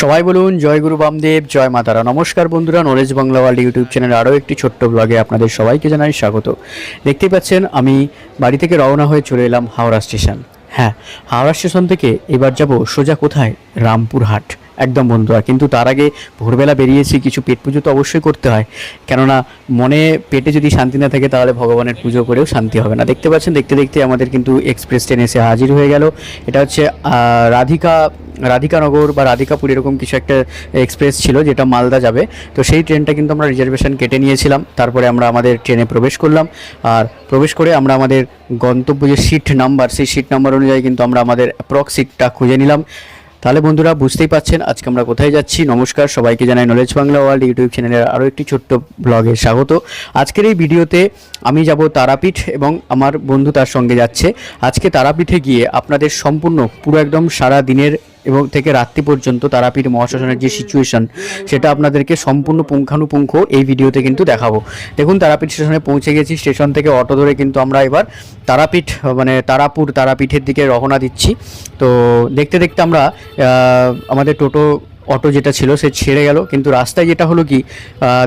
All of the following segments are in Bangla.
সবাই বলুন, জয় গুরু বামদেব, জয় মাতারা নমস্কার বন্ধুরা knowledge Bangla world YouTube channel আরও একটি ছোট্ট ব্লগে আপনাদের সবাইকে জানাই স্বাগত। দেখতে পাচ্ছেন, আমি বাড়ি থেকে রওনা হয়ে চলে এলাম হাওড়া স্টেশন। হ্যাঁ হাওড়া স্টেশন থেকে এবার যাব সোজা কোথায়? রামপুরহাট। একদম বন্ধুরা কিন্তু তার আগে ভোরবেলা বেরিয়েছি, কিছু পেট পুজো তো অবশ্যই করতে হয়। কেননা মনে, পেটে যদি শান্তি না থাকে তাহলে ভগবানের পুজো করেও শান্তি হবে না। দেখতে পাচ্ছেন, দেখতে দেখতে আমাদের কিন্তু এক্সপ্রেস ট্রেন এসে হাজির হয়ে গেল। এটা হচ্ছে রাধিকা, রাধিকানগর বা রাধিকাপুর এরকম কিছু একটা এক্সপ্রেস ছিল, যেটা মালদা যাবে। তো সেই ট্রেনটা কিন্তু আমরা রিজার্ভেশন কেটে নিয়েছিলাম। তারপরে আমরা আমাদের ট্রেনে প্রবেশ করলাম। আর প্রবেশ করে আমরা আমাদের গন্তব্য যে সিট নাম্বার সেই সিট নাম্বার অনুযায়ী কিন্তু আমরা আমাদের অ্যাপ্রক্স সিটটা খুঁজে নিলাম। তাহলে বন্ধুরা বুঝতেই পাচ্ছেন, আজকে আমরা কোথায় যাচ্ছি? নমস্কার, সবাইকে জানাই নলেজ বাংলা ওয়ার্ল্ড ইউটিউব চ্যানেলের আরও একটি ছোট্ট ব্লগে স্বাগত। আজকের এই ভিডিওতে আমি যাব তারাপীঠ এবং আমার বন্ধু তার সঙ্গে যাচ্ছে। আজকে তারাপীঠে গিয়ে আপনাদের সম্পূর্ণ, পুরো একদম সারা দিনের এবং থেকে রাত্রি পর্যন্ত তারাপীঠ মহাশ্মশানের যে সিচুয়েশান সেটা আপনাদেরকে সম্পূর্ণ পুঙ্খানুপুঙ্খ এই ভিডিওতে কিন্তু দেখাবো। দেখুন, তারাপীঠ স্টেশনে পৌঁছে গেছি, স্টেশন থেকে অটো ধরে কিন্তু আমরা এবার তারাপীঠ মানে তারাপুর তারাপীঠের দিকে রওনা দিচ্ছি। তো দেখতে দেখতে আমরা আমাদের টোটো অটো যেটা ছিল সে ছেড়ে গেল। কিন্তু রাস্তায় যেটা হলো কি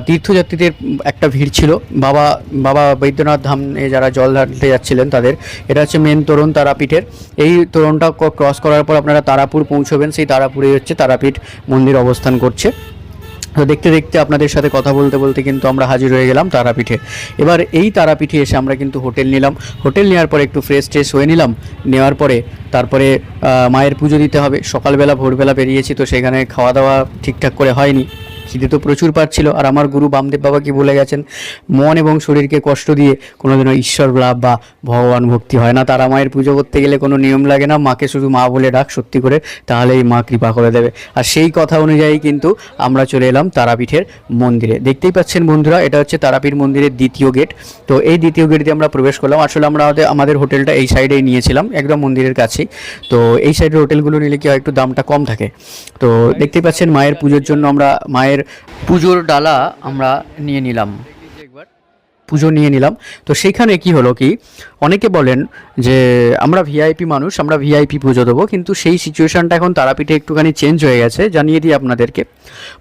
তীর্থযাত্রীদের একটা ভিড় ছিল। বাবা বাবা বৈদ্যনাথ ধামে যারা জল ঢালতে যাচ্ছিলেন তাদের, এটা হচ্ছে মেন তোরণ তারাপীঠের। এই তোরণটা ক্রস করার পর আপনারা তারাপুর পৌঁছবেন। সেই তারাপুরেই হচ্ছে তারাপীঠ মন্দির অবস্থান করছে। তো দেখতে দেখতে আপনাদের সাথে কথা বলতে বলতে কিন্তু আমরা হাজির হয়ে গেলাম তারাপীঠে। এবার এই তারাপীঠে এসে আমরা কিন্তু হোটেল নিলাম। হোটেল নেওয়ার পরে একটু ফ্রেশ ট্রেশ হয়ে নিলাম। নেওয়ার পরে তারপরে মায়ের পুজো দিতে হবে। সকালবেলা, ভোরবেলা বেরিয়েছি তো সেখানে খাওয়া দাওয়া ঠিকঠাক করে হয়নি। খিদে তো প্রচুর পাচ্ছিল, আর আমার গুরু বামদেব বাবা কি বলে গেছেন? মন এবং শরীরকে কষ্ট দিয়ে কোনোদিনও ঈশ্বর লাভ বা ভগবান ভক্তি হয় না। তারা মায়ের পুজো করতে গেলে কোনো নিয়ম লাগে না। মাকে শুধু মা বলে ডাক, সত্যি করে তাহলেই মা কৃপা করে দেবে। আর সেই কথা অনুযায়ী কিন্তু আমরা চলে এলাম তারাপীঠের মন্দিরে। দেখতেই পাচ্ছেন বন্ধুরা, এটা হচ্ছে তারাপীঠ মন্দিরের দ্বিতীয় গেট। তো এই দ্বিতীয় গেট দিয়ে আমরা প্রবেশ করলাম। আসলে আমরা আমাদের হোটেলটা এই সাইডেই নিয়েছিলাম, একদম মন্দিরের কাছেই। তো এই সাইডের হোটেলগুলো নিলে কি হয়, একটু দামটা কম থাকে। তো দেখতেই পাচ্ছেন মায়ের পুজোর জন্য আমরা, মায়ের পুজোর ডালা আমরা নিয়ে নিলাম। পুজো নিয়ে নিলাম। তো সেইখানে কি হলো কি, অনেকে বলেন যে আমরা ভিআইপি মানুষ, আমরা ভিআইপি পুজো দেবো, কিন্তু সেই সিচুয়েশনটা এখন তারাপীঠে একটুখানি চেঞ্জ হয়ে গেছে। জানিয়ে দিই আপনাদেরকে,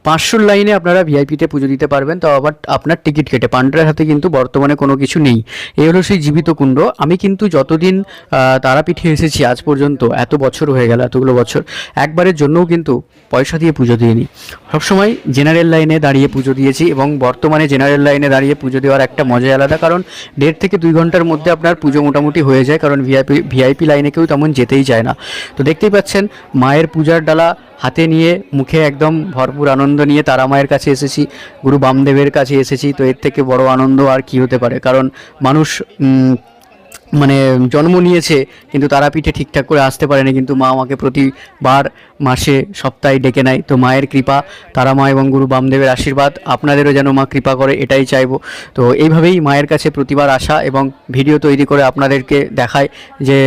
পাঁচশোর লাইনে আপনারা ভিআইপিতে পুজো দিতে পারবেন, তো আবার আপনার টিকিট কেটে। পান্ডারের হাতে কিন্তু বর্তমানে কোনো কিছু নেই। এই হলো সেই জীবিত কুণ্ড। আমি কিন্তু যতদিন তারাপীঠে এসেছি, আজ পর্যন্ত এত বছর হয়ে গেল, এতগুলো বছর, একবারের জন্যও কিন্তু পয়সা দিয়ে পুজো দিইনি। সবসময় জেনারেল লাইনে দাঁড়িয়ে পুজো দিয়েছি এবং বর্তমানে জেনারেল লাইনে দাঁড়িয়ে পুজো দেওয়ার একটা মজাই আলাদা, কারণ দেড় থেকে দুই ঘণ্টার মধ্যে আপনার পুজো মোটামুটি হয়ে যায়, কারণ ভিআইপি ভিআইপি লাইনে কেউ তেমন যেতেই চায় না। তো দেখতেই পাচ্ছেন, মায়ের পূজার ডালা হাতে নিয়ে, মুখে একদম ভরপুর আনন্দ নিয়ে তারা মায়ের কাছে এসেছি, গুরু বামদেবের কাছে এসেছি, তো এর থেকে বড় আনন্দ আর কি হতে পারে? কারণ মানুষ মানে জন্ম নিয়েছে, কিন্তু তারাপীঠে ঠিকঠাক করে আসতে পারেনি, কিন্তু মা আমাকে প্রতিবার মাসে সপ্তাহে ডেকে নেয়। তো মায়ের কৃপা, তারা মা এবং গুরু বামদেবের আশীর্বাদ, আপনাদেরও যেন মা কৃপা করে, এটাই চাইব। তো এইভাবেই মায়ের কাছে প্রতিবার আসা এবং ভিডিও তৈরি করে আপনাদেরকে দেখায় যে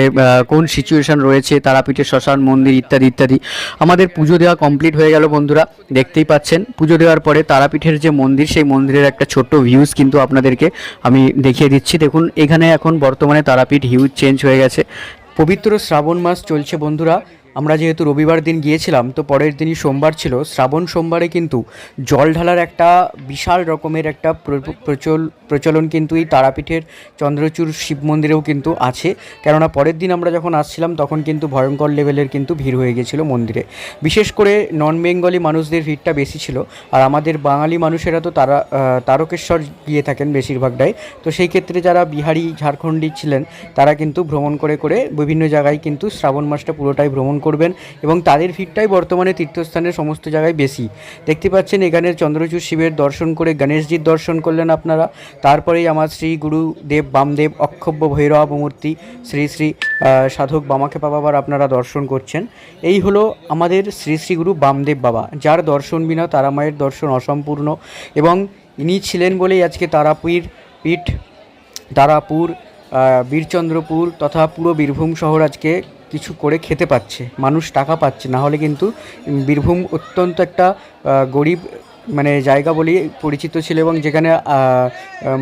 কোন সিচুয়েশন রয়েছে, তারাপীঠের শ্মশান, মন্দির ইত্যাদি ইত্যাদি। আমাদের পুজো দেওয়া কমপ্লিট হয়ে গেল বন্ধুরা, দেখতেই পাচ্ছেন। পুজো দেওয়ার পরে তারাপীঠের যে মন্দির, সেই মন্দিরের একটা ছোট্ট ভিউজ কিন্তু আপনাদেরকে আমি দেখিয়ে দিচ্ছি। দেখুন, এখানে এখন বর্তমানে তারাপীঠ হিউজ চেঞ্জ হয়ে গেছে। পবিত্র শ্রাবণ মাস চলছে বন্ধুরা। আমরা যেহেতু রবিবার দিন গিয়েছিলাম, তো পরের দিনই সোমবার ছিল। শ্রাবণ সোমবারে কিন্তু জল ঢালার একটা বিশাল রকমের একটা প্রচল, প্রচলন কিন্তু এই তারাপীঠের চন্দ্রচূড় শিব মন্দিরেও কিন্তু আছে। কেননা পরের দিন আমরা যখন আসছিলাম, তখন কিন্তু ভয়ঙ্কর লেভেলের কিন্তু ভিড় হয়ে গেছিল মন্দিরে। বিশেষ করে নন বেঙ্গলি মানুষদের ভিড়টা বেশি ছিল। আর আমাদের বাঙালি মানুষেরা তো তারা তারকেশ্বর গিয়ে থাকেন বেশিরভাগটাই। তো সেই ক্ষেত্রে যারা বিহারি, ঝাড়খণ্ডী ছিলেন, তারা কিন্তু ভ্রমণ করে করে বিভিন্ন জায়গায় কিন্তু শ্রাবণ মাসটা পুরোটাই ভ্রমণ করবেন এবং তাদের ভিড়টাই বর্তমানে তীর্থস্থানের সমস্ত জায়গায় বেশি। দেখতে পাচ্ছেন এখানে চন্দ্রচূড় শিবের দর্শন করে গণেশজির দর্শন করলেন আপনারা। তারপরেই আমার শ্রী গুরু দেব বামদেব অক্ষব্য ভৈরব মূর্তি শ্রী শ্রী সাধক বামাখেপা বাবার আপনারা দর্শন করছেন। এই হলো আমাদের শ্রী শ্রী গুরু বামদেব বাবা। যার দর্শন বিনা তারা মায়ের দর্শন অসম্পূর্ণ এবং ইনি ছিলেন বলেই আজকে তারাপীর পীঠ, তারাপুর বীরচন্দ্রপুর তথা পুরো বীরভূম শহর আজকে কিছু করে খেতে পাচ্ছে। মানুষ টাকা পাচ্ছে। না হলে কিন্তু বীরভূম অত্যন্ত একটা গরিব মানে জায়গা বলেই পরিচিত ছিল এবং যেখানে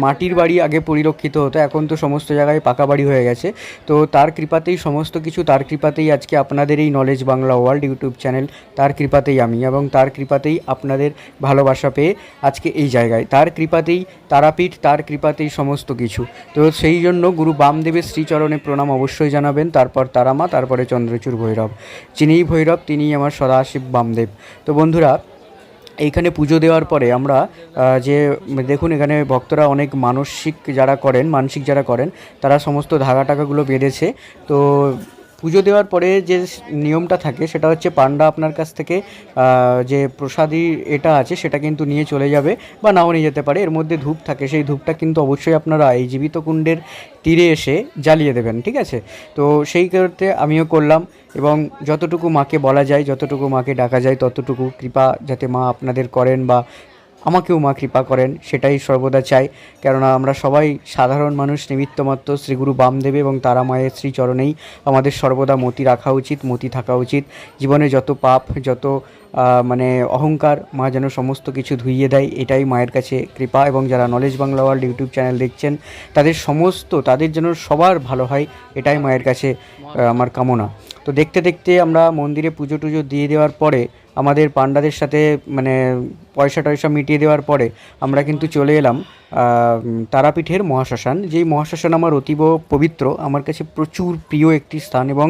মাটির বাড়ি আগে পরিলক্ষিত হতো, এখন তো সমস্ত জায়গায় পাকা বাড়ি হয়ে গেছে। তো তার কৃপাতেই সমস্ত কিছু, তার কৃপাতেই আজকে আপনাদের এই knowledge Bangla world YouTube channel তার কৃপাতেই আমি এবং তার কৃপাতেই আপনাদের ভালোবাসা পেয়ে আজকে এই জায়গায়। তার কৃপাতেই তারাপীঠ, তার কৃপাতেই সমস্ত কিছু। তো সেই জন্য গুরু বামদেবের শ্রীচরণে প্রণাম অবশ্যই জানাবেন, তারপর তারামা, তারপরে চন্দ্রচূড় ভৈরব। যিনিই ভৈরব, তিনিই আমার সদাশিব বামদেব। তো বন্ধুরা এইখানে পুজো দেওয়ার পরে আমরা যে, দেখুন এখানে ভক্তরা অনেক মানসিক যারা করেন, মানসিক যারা করেন, তারা সমস্ত ধাগা টাকাগুলো বেঁধেছে। তো পুজো দেওয়ার পরে যে নিয়মটা থাকে, সেটা হচ্ছে পান্ডা আপনার কাছ থেকে যে প্রসাদী এটা আছে, সেটা কিন্তু নিয়ে চলে যাবে বা নাও নিয়ে যেতে পারে। এর মধ্যে ধূপ থাকে, সেই ধূপটা কিন্তু অবশ্যই আপনারা এই জীবিত কুণ্ডের তীরে এসে জ্বালিয়ে দেবেন, ঠিক আছে? তো সেই করতে আমিও করলাম এবং যতটুকু মাকে বলা যায়, যতটুকু মাকে ডাকা যায়, ততটুকু কৃপা যাতে মা আপনাদের করেন বা আমাকেও মা কৃপা করেন, সেটাই সর্বদা চাই। কেননা আমরা সবাই সাধারণ মানুষ নিমিত্তমাত্র শ্রীগুরু বামদেব এবং তারা মায়ের শ্রীচরণেই আমাদের সর্বদা মতি রাখা উচিত, মতি থাকা উচিত। জীবনে যত পাপ, যত মানে অহংকার, মা যেন সমস্ত কিছু ধুইয়ে দেয়, এটাই মায়ের কাছে কৃপা এবং যারা knowledge Bangla world YouTube channel দেখছেন, তাদের সমস্ত, তাদের যেন সবার ভালো হয়, এটাই মায়ের কাছে আমার কামনা। তো দেখতে দেখতে আমরা মন্দিরে পুজো টুজো দিয়ে দেওয়ার পরে আমাদের পান্ডাদের সাথে মানে পয়সা টয়সা মিটিয়ে দেওয়ার পরে আমরা কিন্তু চলে এলাম তারাপীঠের মহাশ্মশান। যেই মহাশ্মশান আমার অতীব পবিত্র, আমার কাছে প্রচুর প্রিয় একটি স্থান এবং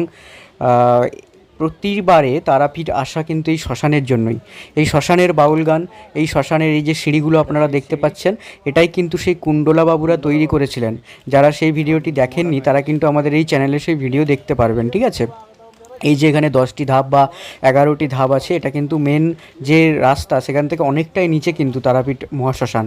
প্রতিবারে তারাপীঠ আসা কিন্তু এই শ্মশানের জন্যই। এই শ্মশানের বাউল গান, এই শ্মশানের এই যে সিঁড়িগুলো আপনারা দেখতে পাচ্ছেন, এটাই কিন্তু সেই কুণ্ডলা বাবুরা তৈরি করেছিলেন। যারা সেই ভিডিওটি দেখেননি, তারা কিন্তু আমাদের এই চ্যানেলে সেই ভিডিও দেখতে পারবেন, ঠিক আছে? এই যে এখানে দশটি ধাপ বা এগারোটি ধাপ আছে, এটা কিন্তু মেন যে রাস্তা, সেখান থেকে অনেকটাই নিচে কিন্তু তারাপীঠ মহাশ্মশান।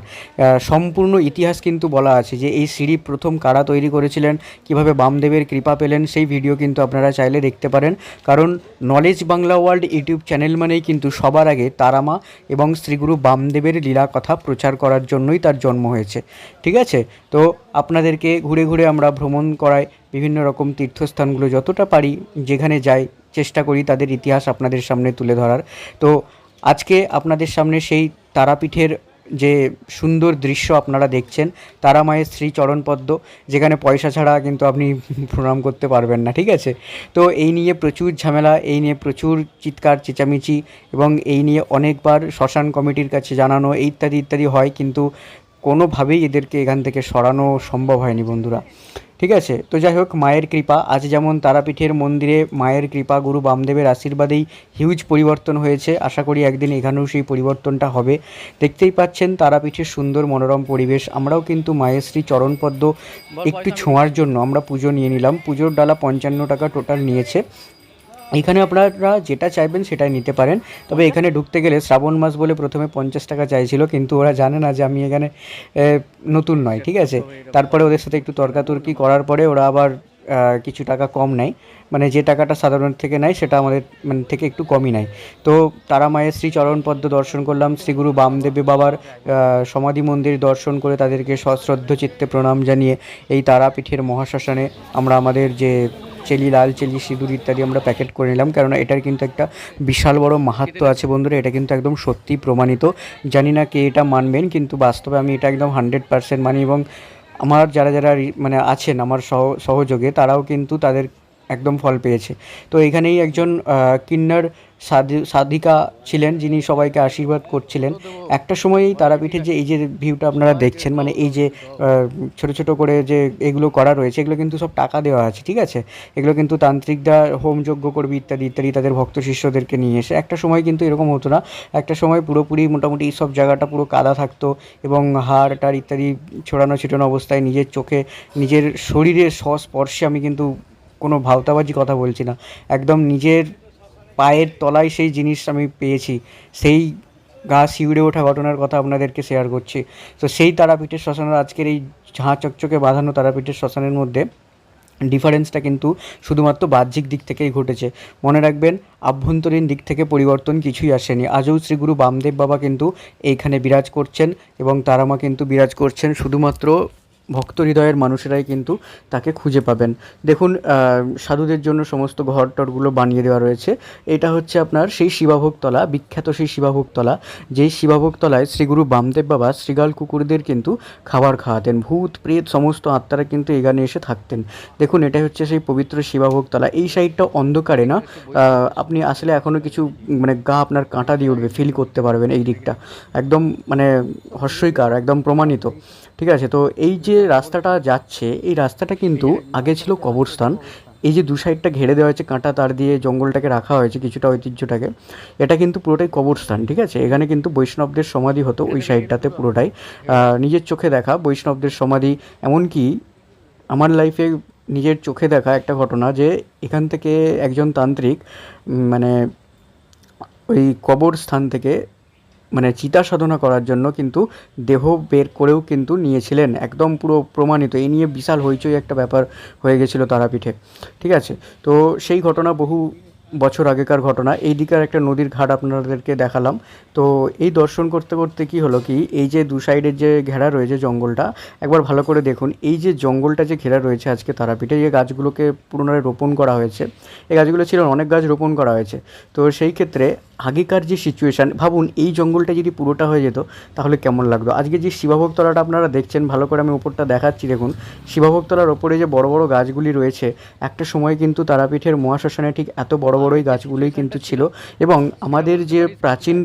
সম্পূর্ণ ইতিহাস কিন্তু বলা আছে যে এই সিঁড়ি প্রথম কারা তৈরি করেছিলেন, কীভাবে বামদেবের কৃপা পেলেন, সেই ভিডিও কিন্তু আপনারা চাইলে দেখতে পারেন। কারণ knowledge Bangla world YouTube channel মানেই কিন্তু সবার আগে তারামা এবং শ্রীগুরু বামদেবের লীলা কথা প্রচার করার জন্যই তার জন্ম হয়েছে। ঠিক আছে? তো আপনাদেরকে ঘুরে ঘুরে আমরা ভ্রমণ করাই বিভিন্ন রকম তীর্থস্থানগুলো যতটা পারি যেখানে যাই চেষ্টা করি তাদের ইতিহাস আপনাদের সামনে তুলে ধরার। তো আজকে আপনাদের সামনে সেই তারাপীঠের যে সুন্দর দৃশ্য আপনারা দেখছেন তারা মায়ের শ্রী চরণপদ্ম যেখানে পয়সা ছাড়া কিন্তু আপনি প্রণাম করতে পারবেন না, ঠিক আছে? তো এই নিয়ে প্রচুর ঝামেলা, এই নিয়ে প্রচুর চিৎকার, চেঁচামেচি এবং এই নিয়ে অনেকবার শ্মশান কমিটির কাছে জানানো ইত্যাদি ইত্যাদি হয়, কিন্তু কোনোভাবেই এদেরকে এখান থেকে সরানো সম্ভব হয়নি, বন্ধুরা। ঠিক আছে? তো যাই হোক মায়ের কৃপা। আজ যেমন তারাপীঠের মন্দিরে মায়ের কৃপা গুরু বামদেবের আশীর্বাদেই হিউজ পরিবর্তন হয়েছে। আশা করি একদিন এখানেও সেই পরিবর্তনটা হবে। দেখতেই পাচ্ছেন তারাপীঠের সুন্দর মনোরম পরিবেশ। আমরাও কিন্তু মায়ের শ্রী চরণপদ্ম একটু ছোঁয়ার জন্য আমরা পুজো নিয়ে নিলাম। পুজোর ডালা পঞ্চান্ন টাকা টোটাল নিয়েছে। এখানে আপনারা যেটা চাইবেন সেটাই নিতে পারেন। তবে এখানে ঢুকতে গেলে শ্রাবণ মাস বলে প্রথমে পঞ্চাশ টাকা চাইছিল, কিন্তু ওরা জানে না যে আমি এখানে নতুন নয়, ঠিক আছে? তারপরে ওদের সাথে একটু তর্কাতর্কি করার পরে ওরা আবার কিছু টাকা কম নেয়। মানে যে টাকাটা সাধারণ থেকে নেয়, সেটা আমাদের মানে থেকে একটু কমই নেয়। তো তারা মায়ের শ্রী চরণপদ্ম দর্শন করলাম, শ্রীগুরু বামদেব বাবার সমাধি মন্দির দর্শন করে তাদেরকে সশ্রদ্ধ চিত্তে প্রণাম জানিয়ে এই তারাপীঠের মহাশ্মশানে আমরা আমাদের যে চেলি, লাল চেলি, সিঁদুর ইত্যাদি আমরা প্যাকেট করে নিলাম। কেননা এটার কিন্তু একটা বিশাল বড় মাহাত্ম আছে বন্ধুরা, এটা কিন্তু একদম সত্যি প্রমাণিত। জানি না কে এটা মানবেন, কিন্তু বাস্তবে আমি এটা একদম হান্ড্রেড পার্সেন্ট মানি এবং আমার যারা যারা মানে আছেন, আমার সহ সহযোগে, তারাও কিন্তু তাদের একদম ফল পেয়েছে। তো এখানেই একজন কিন্নর সাধিকা ছিলেন, যিনি সবাইকে আশীর্বাদ করছিলেন। একটা সময় এই তারাপীঠের যে এই যে ভিউটা আপনারা দেখছেন মানে এই যে ছোট ছোট করে যে এগুলো করা রয়েছে, এগুলো কিন্তু সব টাকা দেওয়া আছে, ঠিক আছে? এগুলো কিন্তু তান্ত্রিকরা হোম যজ্ঞ করবে ইত্যাদি ইত্যাদি তাদের ভক্ত শিষ্যদেরকে নিয়ে এসে। একটা সময় কিন্তু এরকম হতো না। একটা সময় পুরোপুরি মোটামুটি সব জায়গাটা পুরো কাদা থাকতো এবং হাড় টাড় ইত্যাদি ছড়ানো ছিটানো অবস্থায় নিজের চোখে, নিজের শরীরের স্পর্শে আমি কিন্তু কোনো ভাওতাবাজি কথা বলছি না। একদম নিজের পায়ের তলায় সেই জিনিস আমি পেয়েছি। সেই গা শিউড়ে ওঠা ঘটনার কথা আপনাদেরকে শেয়ার করছি। তো সেই তারাপীঠের শ্মশানের, আজকের এই ঝাঁ চকচকে বাঁধানো তারাপীঠের শ্মশানের মধ্যে ডিফারেন্সটা কিন্তু শুধুমাত্র বাহ্যিক দিক থেকেই ঘটেছে। মনে রাখবেন, আভ্যন্তরীণ দিক থেকে পরিবর্তন কিছুই আসেনি। আজও শ্রীগুরু বামদেব বাবা কিন্তু এইখানে বিরাজ করছেন এবং তারামা কিন্তু বিরাজ করছেন শুধুমাত্র ভক্ত হৃদয়ের মানুষেরাই কিন্তু তাকে খুঁজে পাবেন। দেখুন সাধুদের জন্য সমস্ত ঘর টরগুলো বানিয়ে দেওয়া রয়েছে। এটা হচ্ছে আপনার সেই শিবাভোগতলা বিখ্যাত সেই শিবাভোগতলা যেই শিবাভোগতলায় শ্রীগুরু বামদেব বাবা, শ্রীগাল কুকুরদের কিন্তু খাবার খাওয়াতেন। ভূত, প্রেত, সমস্ত আত্মারা কিন্তু এখানে এসে থাকতেন। দেখুন, এটা হচ্ছে সেই পবিত্র শিবাভোগতলা এই সাইডটা অন্ধকারে না আপনি আসলে এখনও কিছু মানে গা আপনার কাঁটা দিয়ে উঠবে ফিল করতে পারবেন এই দিকটা। একদম মানে হর্ষইকার, একদম প্রমাণিত। ঠিক আছে, তো এই যে রাস্তাটা যাচ্ছে, এই রাস্তাটা কিন্তু আগে ছিল কবরস্থান। এই যে দু সাইডটা ঘেরে দেওয়া হয়েছে, কাঁটা তার দিয়ে জঙ্গলটাকে রাখা হয়েছে কিছুটা ঐতিহ্যটাকে, এটা কিন্তু পুরোটাই কবরস্থান, ঠিক আছে? এখানে কিন্তু বৈষ্ণবদের সমাধি হতো ওই সাইডটাতে পুরোটাই। নিজের চোখে দেখা, বৈষ্ণবদের সমাধি, এমনকি আমার লাইফে নিজের চোখে দেখা একটা ঘটনা যে, এখান থেকে একজন তান্ত্রিক মানে ওই কবরস্থান থেকে মানে চিতা সাধনা করার জন্য কিন্তু দেহ বের করেও কিন্তু নিয়েছিলেন। একদম পুরো প্রমাণিত। এই নিয়ে বিশাল হইচই একটা ব্যাপার হয়ে গেছিল তারাপীঠে। ঠিক আছে? তো সেই ঘটনা বহু বছর আগেকার ঘটনা। এই দিকের একটা নদীর ঘাট আপনাদেরকে দেখালাম। তো এই দর্শন করতে করতে কি হলো কি, এই যে দু সাইডের যে ঘেরা রয়েছে জঙ্গলটা, একবার ভালো করে দেখুন। এই যে জঙ্গলটা যে ঘেরা রয়েছে আজকে তারাপীঠে যে গাছগুলোকে পুনরায় রোপণ করা হয়েছে। এই গাছগুলো ছিল, অনেক গাছ রোপণ করা হয়েছে। তো সেই ক্ষেত্রে আগেকার যে সিচুয়েশান ভাবুন এই জঙ্গলটা যদি পুরোটা হয়ে যেত, তাহলে কেমন লাগতো? আজকে যে শিবাভোগতলাটা আপনারা দেখছেন, ভালো করে আমি উপরটা দেখাচ্ছি, দেখুন। শিবাভোগতলার ওপরে যে বড় বড় গাছগুলি রয়েছে, একটা সময় কিন্তু তারাপীঠের মহাশ্মশানে ঠিক এত বড় বড়ই গাছগুলোই কিন্তু ছিল। এবং আমাদের যে প্রাচীন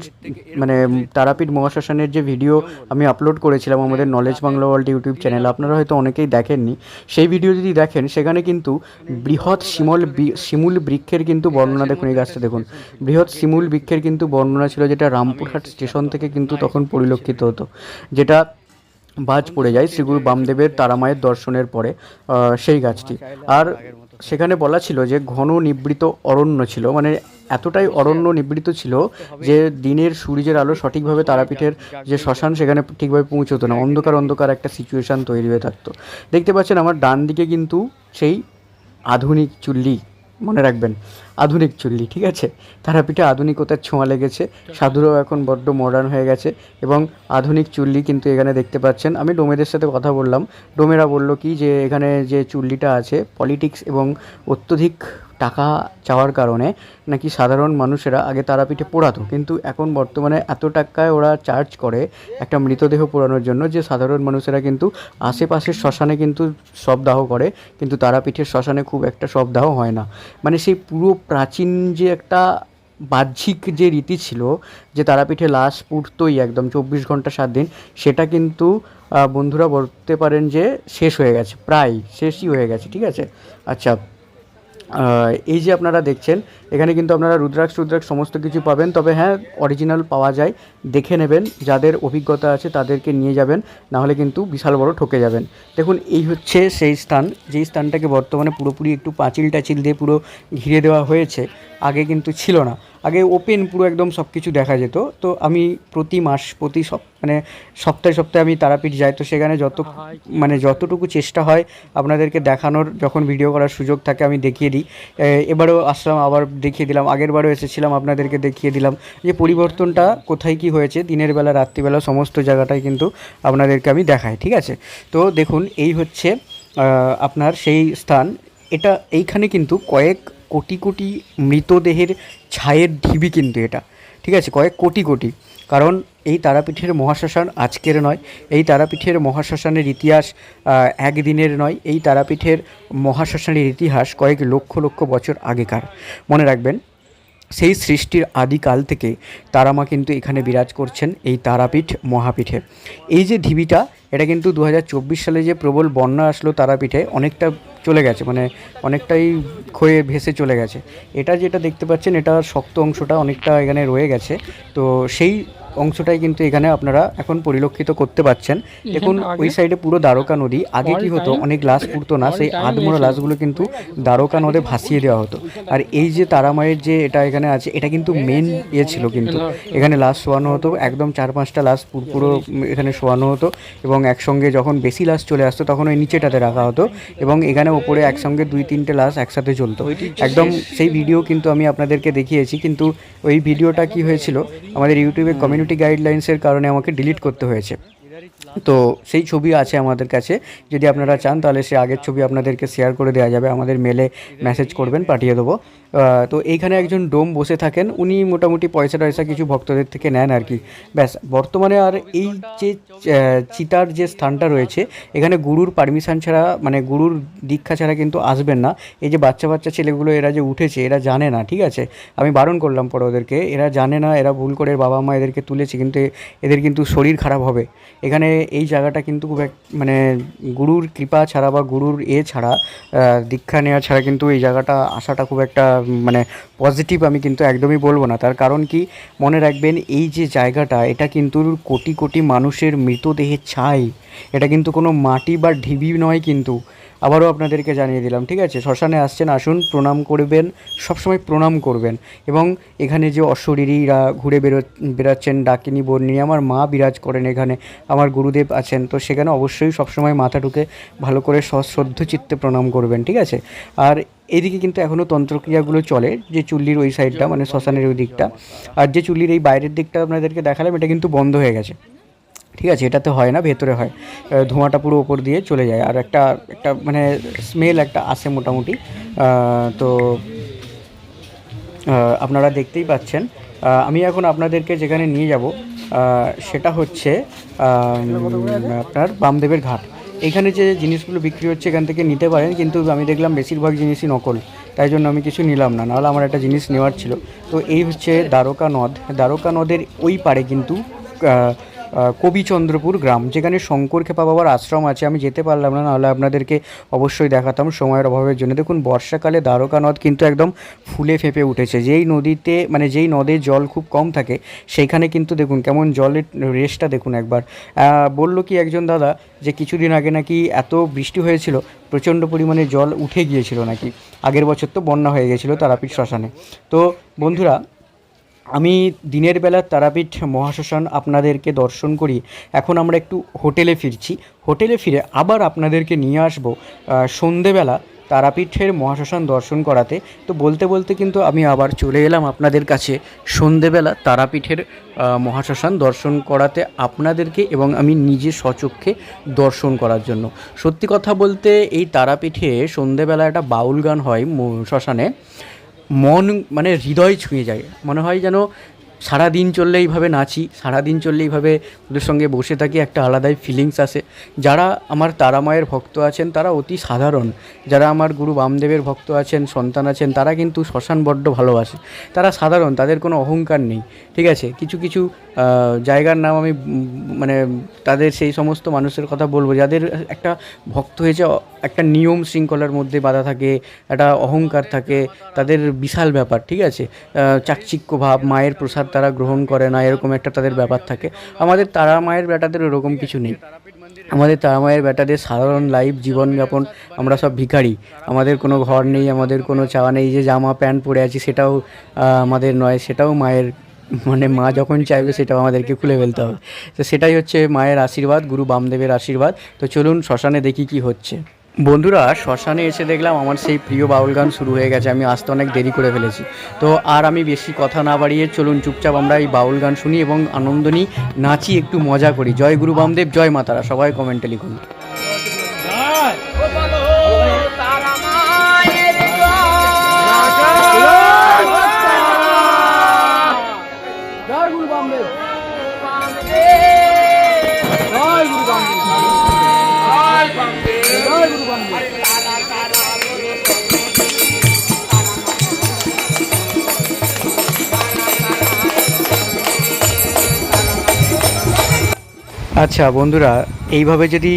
মানে তারাপীঠ মহাশ্মশানের যে ভিডিও আমি আপলোড করেছিলাম আমাদের knowledge Bangla world YouTube channel আপনারা হয়তো অনেকেই দেখেননি। সেই ভিডিও যদি দেখেন, সেখানে কিন্তু বৃহৎ শিমল শিমুল বৃক্ষের কিন্তু বর্ণনা দেখুন এই গাছটা দেখুন। বৃহৎ শিমুল বৃক্ষের কিন্তু বর্ণনা ছিল যেটা রামপুরহাট স্টেশন থেকে কিন্তু তখন পরিলক্ষিত হতো, যেটা বাজ পড়ে যায় শ্রীগুরু বামদেবের তারামায়ের দর্শনের পরে সেই গাছটি। আর সেখানে বলা ছিল যে ঘন নিবৃত অরণ্য ছিল মানে এতটাই অরণ্য নিবৃত ছিল যে দিনের সূর্যের আলো সঠিকভাবে তারাপীঠের যে শ্মশান সেখানে ঠিকভাবে পৌঁছতো না। অন্ধকার অন্ধকার একটা সিচুয়েশান তৈরি হয়ে থাকতো। দেখতে পাচ্ছেন আমার ডান দিকে কিন্তু সেই আধুনিক চুল্লি মনে রাখবেন। আধুনিক চুল্লি, ঠিক আছে? তারাপীঠে আধুনিকতার ছোঁয়া লেগেছে। সাধুরাও এখন বড্ড মডার্ন হয়ে গেছে এবং আধুনিক চুল্লি কিন্তু এখানে দেখতে পাচ্ছেন। আমি ডোমেদের সাথে কথা বললাম। ডোমেরা বলল কি যে, এখানে যে চুল্লিটা আছে পলিটিক্স এবং অত্যধিক টাকা চাওয়ার কারণে নাকি সাধারণ মানুষেরা আগে তারাপীঠে পোড়াতো। কিন্তু এখন বর্তমানে এত টাকায় ওরা চার্জ করে একটা মৃতদেহ পোড়ানোর জন্য যে সাধারণ মানুষেরা কিন্তু আশেপাশের শ্মশানে কিন্তু শবদাহ করে, কিন্তু তারাপীঠের শ্মশানে খুব একটা শবদাহ হয় না। মানে সেই পুরো প্রাচীন যে একটা বাহ্যিক যে রীতি ছিল যে তারাপীঠে লাশ পুড়তোই একদম চব্বিশ ঘণ্টা সাত দিন, সেটা কিন্তু বন্ধুরা বলতে পারেন যে শেষ হয়ে গেছে, প্রায় শেষই হয়ে গেছে, ঠিক আছে? আচ্ছা এই যে আপনারা দেখছেন, এখানে কিন্তু আপনারা রুদ্রাক্ষ রুদ্রাক্ষ সমস্ত কিছু পাবেন। তবে হ্যাঁ অরিজিনাল পাওয়া যায়, দেখে নেবেন। যাদের অভিজ্ঞতা আছে তাদেরকে নিয়ে যাবেন, নাহলে কিন্তু বিশাল বড় ঠকে যাবেন। দেখুন, এই হচ্ছে সেই স্থান। যেই স্থানটাকে বর্তমানে পুরোপুরি একটু পাঁচিল টাচিল দিয়ে পুরো ঘিরে দেওয়া হয়েছে। আগে কিন্তু ছিল না। আগে ওপেন পুরো একদম সব কিছু দেখা যেত। তো আমি প্রতি মাস, প্রতি সপ মানে সপ্তাহে সপ্তাহে আমি তারাপীঠ যাই। তো সেখানে যত মানে যতটুকু চেষ্টা হয় আপনাদেরকে দেখানোর, যখন ভিডিও করার সুযোগ থাকে আমি দেখিয়ে দিই। এবারেও আসলাম, আবার দেখিয়ে দিলাম আগের বারও এসেছিলাম, আপনাদেরকে দেখিয়ে দিলাম যে পরিবর্তনটা কোথায় কি হয়েছে, দিনের বেলা, রাত্রিবেলা, সমস্ত জায়গাটাই কিন্তু আপনাদেরকে আমি দেখাই, ঠিক আছে? তো দেখুন, এই হচ্ছে আপনার সেই স্থান। এটা এইখানে কিন্তু কয়েক কোটি কোটি মৃতদেহের ছায়ের ঢিবি কিন্তু এটা। ঠিক আছে? কয়েক কোটি কোটি। কারণ এই তারাপীঠের মহাশ্মশান আজকের নয়, এই তারাপীঠের মহাশ্মশানের ইতিহাস একদিনের নয়, এই তারাপীঠের মহাশ্মশানের ইতিহাস কয়েক লক্ষ লক্ষ বছর আগেকার। মনে রাখবেন, সেই সৃষ্টির আদিকাল থেকে তারামা কিন্তু এখানে বিরাজ করছেন এই তারাপীঠ মহাপীঠে। এই যে ঢিবিটা এটা কিন্তু দু হাজার চব্বিশ সালে যে প্রবল বন্যা আসলো তারাপীঠে অনেকটা চলে গেছে মানে অনেকটাই ক্ষয়ে ভেসে চলে গেছে। এটা যেটা দেখতে পাচ্ছেন, এটা শক্ত অংশটা অনেকটা এখানে রয়ে গেছে। তো সেই অংশটাই কিন্তু এখানে আপনারা এখন পরিলক্ষিত করতে পাচ্ছেন দেখুন ওই সাইডে পুরো দ্বারকা নদী আগে কি হতো অনেক লাশ পুড়তো না সেই আধমোড়া লাশগুলো কিন্তু দ্বারকা নদে ভাসিয়ে দেওয়া হতো। আর এই যে তারামায়ের যে এটা এখানে আছে এটা কিন্তু মেন ইয়ে ছিল কিন্তু। এখানে লাশ শোয়ানো হতো একদম চার পাঁচটা লাশ পুরো পুরো এখানে শোয়ানো হতো এবং একসঙ্গে যখন বেশি লাশ চলে আসতো তখন ওই নিচেটাতে রাখা হতো এবং এখানে ওপরে একসঙ্গে দুই তিনটে লাশ একসাথে চলতো একদম সেই ভিডিও কিন্তু আমি আপনাদেরকে দেখিয়েছি কিন্তু ওই ভিডিওটা কি হয়েছিল আমাদের ইউটিউবে কমিউনিটি গাইডলাইন্সের কারণে আমাকে ডিলিট করতে হয়েছে। তো সেই ছবি আছে আমাদের কাছে। যদি আপনারা চান তাহলে সে আগের ছবি আপনাদেরকে শেয়ার করে দেওয়া যাবে। আমাদের মেলে মেসেজ করবেন, পাঠিয়ে দেবো। তো এইখানে একজন ডোম বসে থাকেন। উনি মোটামুটি পয়সা টয়সা কিছু ভক্তদের থেকে নেন আর কি। ব্যাস, বর্তমানে আর এই যে চিতার যে স্থানটা রয়েছে, এখানে গুরুর পারমিশন ছাড়া মানে গুরুর দীক্ষা ছাড়া কিন্তু আসবেন না। এই যে বাচ্চা বাচ্চা ছেলেগুলো, এরা যে উঠেছে, এরা জানে না, ঠিক আছে? আমি বারণ করলাম পরে ওদেরকে। এরা জানে না, এরা ভুল করে বাবা মা এদেরকে তুলেছে, কিন্তু এদের কিন্তু শরীর খারাপ হবে। এখানে এই জায়গাটা কিন্তু খুব এক মানে গুরুর কৃপা ছাড়া বা গুরুর এ ছাড়া দীক্ষা নেওয়া ছাড়া কিন্তু এই জায়গাটা আসাটা খুব একটা মানে পজিটিভ আমি কিন্তু একদমই বলব না। তার কারণ কি? মনে রাখবেন, এই যে জায়গাটা, এটা কিন্তু কোটি কোটি মানুষের মৃতদেহের ছাই। এটা কিন্তু কোনো মাটি বা ঢিবি নয় কিন্তু। আবারও আপনাদেরকে জানিয়ে দিলাম, ঠিক আছে? শ্মশানে আসছেন, আসুন, প্রণাম করবেন, সবসময় প্রণাম করবেন। এবং এখানে যে অশরীরীরা ঘুরে বেরো বেরাচ্ছেন ডাকিনী বর্ণী, আমার মা বিরাজ করেন এখানে, আমার গুরুদেব আছেন, তো সেখানে অবশ্যই সবসময় মাথা ঢুকে ভালো করে সশ্রদ্ধ চিত্তে প্রণাম করবেন, ঠিক আছে? আর এদিকে কিন্তু এখনও তন্ত্রক্রিয়াগুলো চলে, যে চুল্লির ওই সাইডটা মানে শ্মশানের ওই দিকটা। আর যে চুল্লির এই বাইরের দিকটা আপনাদেরকে দেখালাম, এটা কিন্তু বন্ধ হয়ে গেছে। ঠিক আছে, এটাতে হয় না, ভেতরে হয়। ধোঁয়াটা পুরো ওপর দিয়ে চলে যায়। আর একটা একটা মানে স্মেল একটা আসে মোটামুটি। তো আপনারা দেখতেই পাচ্ছেন। আমি এখন আপনাদেরকে যেখানে নিয়ে যাব সেটা হচ্ছে আপনার বামদেবের ঘাট। এখানে যে জিনিসগুলো বিক্রি হচ্ছে এখান থেকে নিতে পারেন, কিন্তু আমি দেখলাম বেশিরভাগ জিনিসই নকল। তাই জন্য আমি কিছু নিলাম না, নাহলে আমার একটা জিনিস নেওয়ার ছিল। তো এই হচ্ছে দ্বারকা নদ। দ্বারকা নদের ওই পারে কিন্তু কবিচন্দ্রপুর গ্রাম, যেখানে শঙ্কর খেপা বাবার আশ্রম আছে। আমি যেতে পারলাম না, নাহলে আপনাদেরকে অবশ্যই দেখাতাম সময়ের অভাবের জন্য। দেখুন, বর্ষাকালে দ্বারকা নদ কিন্তু একদম ফুলে ফেঁপে উঠেছে। যেই নদীতে মানে যেই নদে জল খুব কম থাকে, সেইখানে কিন্তু দেখুন কেমন জলের রেসটা দেখুন একবার। বলল কি একজন দাদা যে কিছুদিন আগে নাকি এত বৃষ্টি হয়েছিল, প্রচণ্ড পরিমাণে জল উঠে গিয়েছিল নাকি। আগের বছর তো বন্যা হয়ে গেছিল তারাপীঠ শ্মশানে। তো বন্ধুরা আমি দিনের বেলা তারাপীঠ মহাশ্মশান আপনাদেরকে দর্শন করি। এখন আমরা একটু হোটেলে ফিরছি। হোটেলে ফিরে আবার আপনাদেরকে নিয়ে আসব সন্ধেবেলা তারাপীঠের মহাশ্মশান দর্শন করাতে। তো বলতে বলতে কিন্তু আমি আবার চলে এলাম আপনাদের কাছে। সন্ধেবেলা তারাপীঠের মহাশ্মশান দর্শন করাতে আপনাদেরকে এবং আমি নিজে স্বচক্ষে দর্শন করার জন্য। সত্যি কথা বলতে এই তারাপীঠে সন্ধেবেলা একটা বাউল গান হয় শ্মশানে। মন মানে হৃদয় ছুঁয়ে যায়। মনে হয় যেন সারা দিন চললে এইভাবে নাচি সারা দিন চললে এইভাবে ওদের সঙ্গে বসে থাকি, একটা আলাদাই ফিলিংস আসে। যারা আমার তারামায়ের ভক্ত আছেন, তারা অতি সাধারণ। যারা আমার গুরু বামদেবের ভক্ত আছেন, সন্তান আছেন, তারা কিন্তু শ্মশান বড্ড ভালোবাসে। তারা সাধারণ, তাদের কোনো অহংকার নেই। ঠিক আছে? কিছু কিছু জায়গার নাম আমি মানে তাদের সেই সমস্ত মানুষের কথা বলব। যাদের একটা ভক্ত হয়েছে, একটা নিয়ম শৃঙ্খলার মধ্যে বাধা থাকে, একটা অহংকার থাকে, তাদের বিশাল ব্যাপার, ঠিক আছে? চাকচিক্য ভাব, মায়ের প্রসাদ তারা গ্রহণ করে না, এরকম একটা তাদের ব্যাপার থাকে। আমাদের তারা মায়ের বেটাদের ওরকম কিছু নেই। আমাদের তারা মায়ের বেটাদের সাধারণ লাইফ জীবনযাপন, আমরা সব ভিখারি। আমাদের কোনো ঘর নেই, আমাদের কোনো চাওয়া নেই যে জামা, প্যান্ট পরে আছি, সেটাও আমাদের নয়, সেটাও মায়ের মানে মা যখন চাইবে সেটাও আমাদেরকে খুলে ফেলতে হবে। তো সেটাই হচ্ছে মায়ের আশীর্বাদ, গুরু বামদেবের আশীর্বাদ। তো চলুন শ্মশানে দেখি কি হচ্ছে। বন্ধুরা, শ্মশানে এসে দেখলাম আমার সেই প্রিয় বাউল গান শুরু হয়ে গেছে, আমি আসতে অনেক দেরি করে ফেলেছি। তো আর আমি বেশি কথা না বাড়িয়ে চলুন চুপচাপ আমরা এই বাউল গান শুনি এবং আনন্দ নিই, নাচি, একটু মজা করি। জয় গুরু বামদেব, জয় মাতারা সবাই কমেন্টে লিখুন। আচ্ছা বন্ধুরা, এইভাবে যদি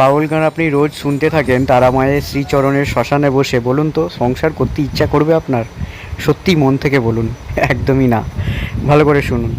বাউল গান আপনি রোজ শুনতে থাকেন তারা মায়ের শ্রীচরণের শ্মশানে বসে, বলুন তো, সংসার করতে ইচ্ছা করবে আপনার? সত্যি মন থেকে বলুন, একদমই না। ভালো করে শুনুন।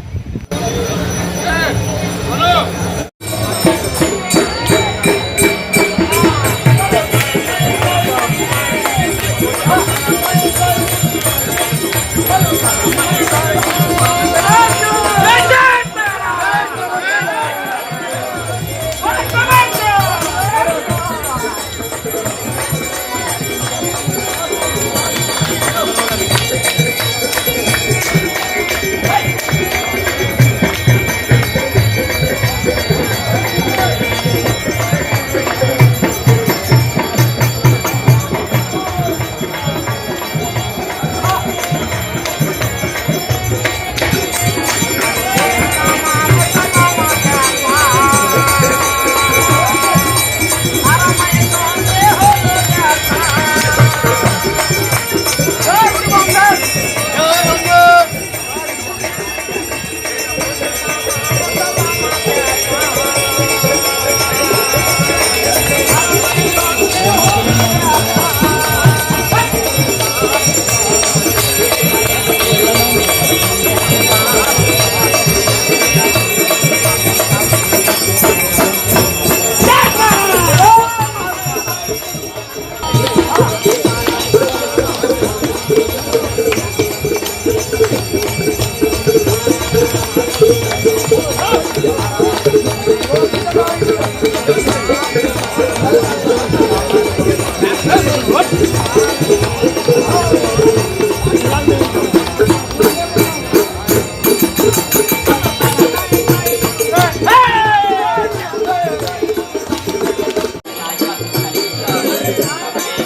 Amen.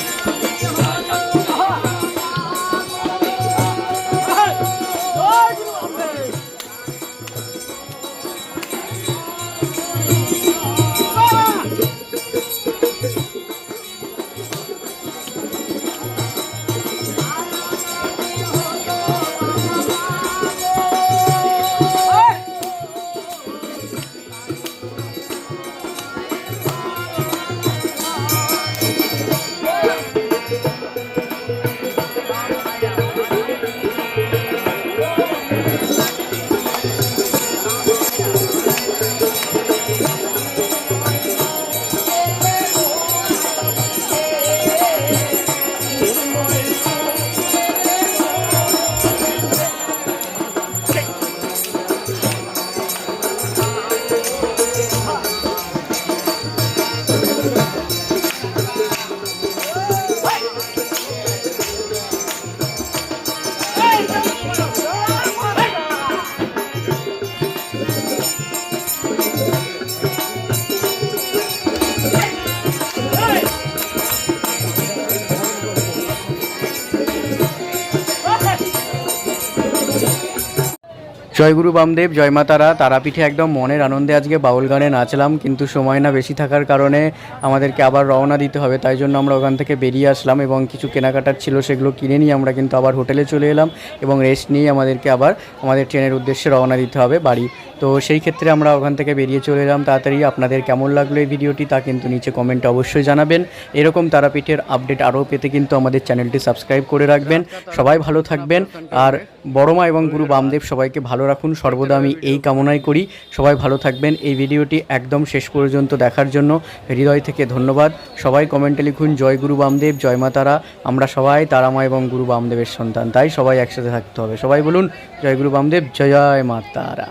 জয়গুরু বামদেব, জয় মাতারা তারাপীঠে একদম মনের আনন্দে আজকে বাউল গানে নাচলাম, কিন্তু সময় না বেশি থাকার কারণে আমাদেরকে আবার রওনা দিতে হবে, তাই জন্য আমরা ওখান থেকে বেরিয়ে আসলাম এবং কিছু কেনাকাটার ছিল সেগুলো কিনে নিয়ে আমরা কিন্তু আবার হোটেলে চলে এলাম এবং রেস্ট নিয়ে আমাদেরকে আবার আমাদের ট্রেনের উদ্দেশ্যে রওনা দিতে হবে বাড়ি তো সেই ক্ষেত্রে আমরা ওখান থেকে বেরিয়ে চলে এলাম। তাড়াতাড়ি আপনাদের কেমন লাগল এই ভিডিওটি তা কিন্তু নিচে কমেন্টে অবশ্যই জানাবেন। এরকম তারাপীঠের আপডেট আরও পেতে কিন্তু আমাদের চ্যানেলটি সাবস্ক্রাইব করে রাখবেন। সবাই ভালো থাকবেন। আর বড়মা এবং গুরু বামদেব সবাইকে ভালো রাখুন। সর্বদা আমি এই কামনাই করি। সবাই ভালো থাকবেন। এই ভিডিওটি একদম শেষ পর্যন্ত দেখার জন্য হৃদয় থেকে ধন্যবাদ। সবাই কমেন্টে লিখুন, জয় গুরু বামদেব, জয় মা তারা। আমরা সবাই তারামা এবং গুরু বামদেবের সন্তান। তাই সবাই একসাথে থাকতে হবে। সবাই বলুন, জয় গুরু বামদেব, জয় মা তারা।